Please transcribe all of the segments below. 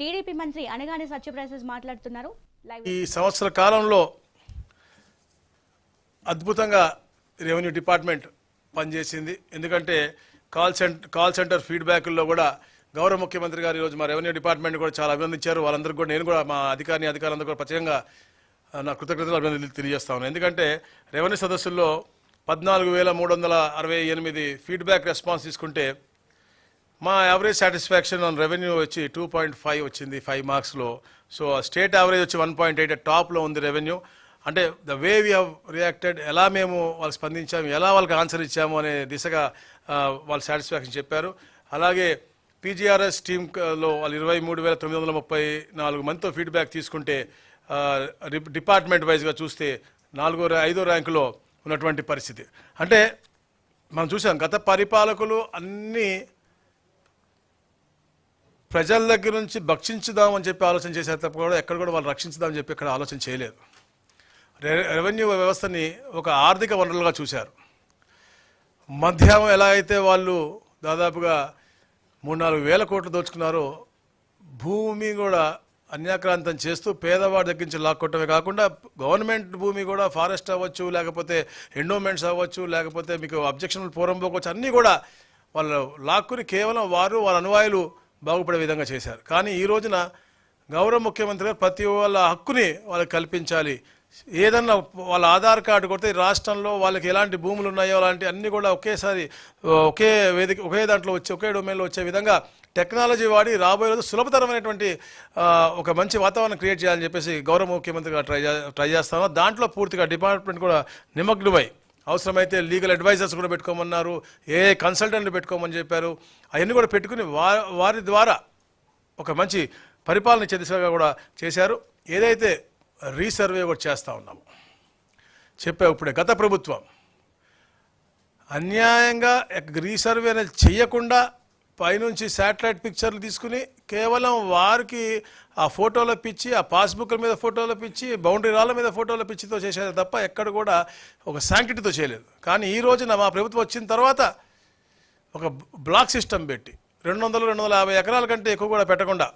TDP మంత్రి అనగానే సత్యప్రసాద్ మాట్లాడుతున్నారు. ఈ సంవత్సర కాలంలో అద్భుతంగా రెవెన్యూ డిపార్ట్మెంట్ పనిచేసింది. ఎందుకంటే కాల్ సెంటర్ కాల్ సెంటర్ ఫీడ్బ్యాక్ల్లో కూడా గౌరవ ముఖ్యమంత్రి గారు ఈరోజు మా రెవెన్యూ డిపార్ట్మెంట్ కూడా చాలా అభినందించారు. వాళ్ళందరికీ కూడా నేను కూడా మా అధికారిని అధికారులందరూ కూడా ప్రత్యేకంగా నా కృతజ్ఞతలు అభినందనలు తెలియజేస్తా ఉన్నాను ఎందుకంటే రెవెన్యూ సదస్సుల్లో పద్నాలుగు వేల మూడు వందల అరవై ఎనిమిది ఫీడ్బ్యాక్ రెస్పాన్స్ తీసుకుంటే మా యావరేజ్ సాటిస్ఫాక్షన్ ఆన్ రెవెన్యూ వచ్చి టూ పాయింట్ ఫైవ్ వచ్చింది ఫైవ్ మార్క్స్లో సో స్టేట్ యావరేజ్ వచ్చి వన్ పాయింట్ ఎయిట్ టాప్లో ఉంది రెవెన్యూ అంటే the way we have reacted ఎలా మేము వాళ్ళు స్పందించాము ఎలా వాళ్ళకి ఆన్సర్ ఇచ్చాము అనే దిశగా వాళ్ళు సాటిస్ఫాక్షన్ చెప్పారు. అలాగే పీజీఆర్ఎస్ టీంలో వాళ్ళు ఇరవై మూడు వేల తొమ్మిది వందల ముప్పై నాలుగు మందితో ఫీడ్బ్యాక్ తీసుకుంటే డిపార్ట్మెంట్ వైజ్గా చూస్తే నాలుగో ఐదో ర్యాంకులో ఉన్నటువంటి పరిస్థితి. అంటే మనం చూసాం గత పరిపాలకులు అన్నీ ప్రజల దగ్గర నుంచి భక్షించుదామని చెప్పి ఆలోచన చేశారు తప్ప కూడా ఎక్కడ కూడా వాళ్ళు రక్షించుదామని చెప్పి ఇక్కడ ఆలోచన చేయలేదు. రె- రెవెన్యూ వ్యవస్థని ఒక ఆర్థిక వనరులుగా చూశారు. మధ్యాహ్నం ఎలా అయితే వాళ్ళు దాదాపుగా మూడు నాలుగు వేల కోట్లు దోచుకున్నారో భూమి కూడా అన్యాక్రాంతం చేస్తూ పేదవాడి దగ్గర నుంచి లాక్కొట్టమే కాకుండా గవర్నమెంట్ భూమి కూడా ఫారెస్ట్ అవ్వచ్చు లేకపోతే ఎండోమెంట్స్ అవ్వచ్చు లేకపోతే మీకు అబ్జెక్షన్ పూర్వం పోవచ్చు అన్నీ కూడా వాళ్ళు లాక్కుని కేవలం వారు వాళ్ళ అనువాయులు బాగుపడే విధంగా చేశారు. కానీ ఈ రోజున గౌరవ ముఖ్యమంత్రి గారు ప్రతి వాళ్ళ హక్కుని వాళ్ళకి కల్పించాలి. ఏదన్నా వాళ్ళ ఆధార్ కార్డు కొడితే రాష్ట్రంలో వాళ్ళకి ఎలాంటి భూములు ఉన్నాయో అలాంటి అన్నీ కూడా ఒకేసారి ఒకే వేదిక ఒకే దాంట్లో వచ్చి ఒకే డొమైన్లో వచ్చే విధంగా టెక్నాలజీ వాడి రాబోయే రోజు సులభతరమైనటువంటి ఒక మంచి వాతావరణం క్రియేట్ చేయాలని చెప్పేసి గౌరవ ముఖ్యమంత్రి గారు ట్రై ట్రై చేస్తాను దాంట్లో పూర్తిగా డిపార్ట్మెంట్ కూడా నిమగ్నమై అవసరమైతే లీగల్ అడ్వైజర్స్ కూడా పెట్టుకోమన్నారు ఏ కన్సల్టెంట్లు పెట్టుకోమని చెప్పారు. అవన్నీ కూడా పెట్టుకుని వారి ద్వారా ఒక మంచి పరిపాలన ఇచ్చే కూడా చేశారు. ఏదైతే రీసర్వే కూడా చేస్తూ ఉన్నాము చెప్పావు ఇప్పుడే గత ప్రభుత్వం. అన్యాయంగా ఎక్- రీసర్వే అనేది చేయకుండా పైనుంచి శాటిలైట్ పిక్చర్లు తీసుకుని కేవలం వారికి ఆ ఫోటోల పిచ్చి ఆ పాస్బుక్ల మీద ఫోటోల పిచ్చి బౌండరీ రాళ్ళ మీద ఫోటోల పిచ్చితో చేసేది తప్ప ఎక్కడ కూడా ఒక శాంక్టిటీతో చేయలేదు. కానీ ఈ రోజున మా ప్రభుత్వం వచ్చిన తర్వాత ఒక బ్లాక్ సిస్టమ్ పెట్టి రెండు వందలు రెండు వందల యాభై ఎకరాల కంటే ఎక్కువ కూడా పెట్టకుండా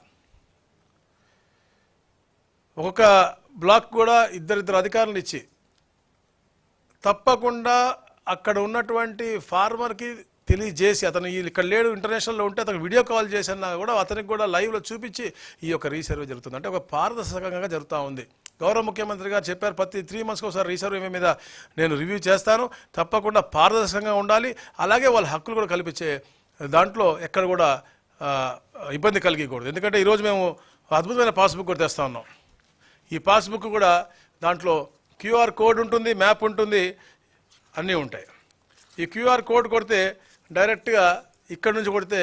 ఒక్కొక్క బ్లాక్ కూడా ఇద్దరిద్దరు అధికారులు ఇచ్చి తప్పకుండా అక్కడ ఉన్నటువంటి ఫార్మర్కి తెలియజేసి అతను ఇక్కడ లేడు ఇంటర్నేషనల్లో ఉంటే అతను వీడియో కాల్ చేసినా కూడా అతనికి కూడా లైవ్లో చూపించి ఈ యొక్క రీసర్వే జరుగుతుంది. అంటే ఒక పారదర్శకంగా జరుగుతూ ఉంది. గౌరవ ముఖ్యమంత్రి గారు చెప్పారు ప్రతి త్రీ మంత్స్కి ఒకసారి రీసర్వే మీద నేను రివ్యూ చేస్తాను. తప్పకుండా పారదర్శకంగా ఉండాలి. అలాగే వాళ్ళ హక్కులు కూడా కల్పించే దాంట్లో ఎక్కడ కూడా ఇబ్బంది కలిగకూడదు. ఎందుకంటే ఈరోజు మేము అద్భుతమైన పాస్బుక్ కూడా తెస్తా ఉన్నాం. ఈ పాస్బుక్ కూడా దాంట్లో క్యూఆర్ కోడ్ ఉంటుంది మ్యాప్ ఉంటుంది అన్నీ ఉంటాయి. ఈ క్యూఆర్ కోడ్ కొడితే డైరెక్ట్గా ఇక్కడ నుంచి కొడితే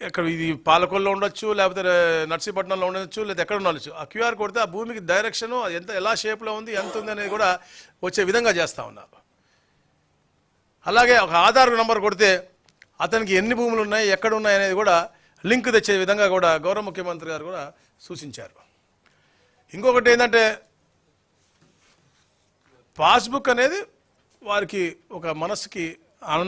ఇక్కడ ఇది పాలకొల్లో ఉండొచ్చు లేకపోతే నర్సీపట్నంలో ఉండొచ్చు లేదా ఎక్కడ ఉండొచ్చు. ఆ క్యూఆర్ కొడితే ఆ భూమికి డైరెక్షన్ ఎంత ఎలా షేప్లో ఉంది ఎంత ఉంది అనేది కూడా వచ్చే విధంగా చేస్తూ ఉన్నారు. అలాగే ఒక ఆధార్ నెంబర్ కొడితే అతనికి ఎన్ని భూములు ఉన్నాయి ఎక్కడ ఉన్నాయి అనేది కూడా లింక్ తెచ్చే విధంగా కూడా గౌరవ ముఖ్యమంత్రి గారు కూడా సూచించారు. ఇంకొకటి ఏంటంటే పాస్బుక్ అనేది వారికి ఒక మనసుకి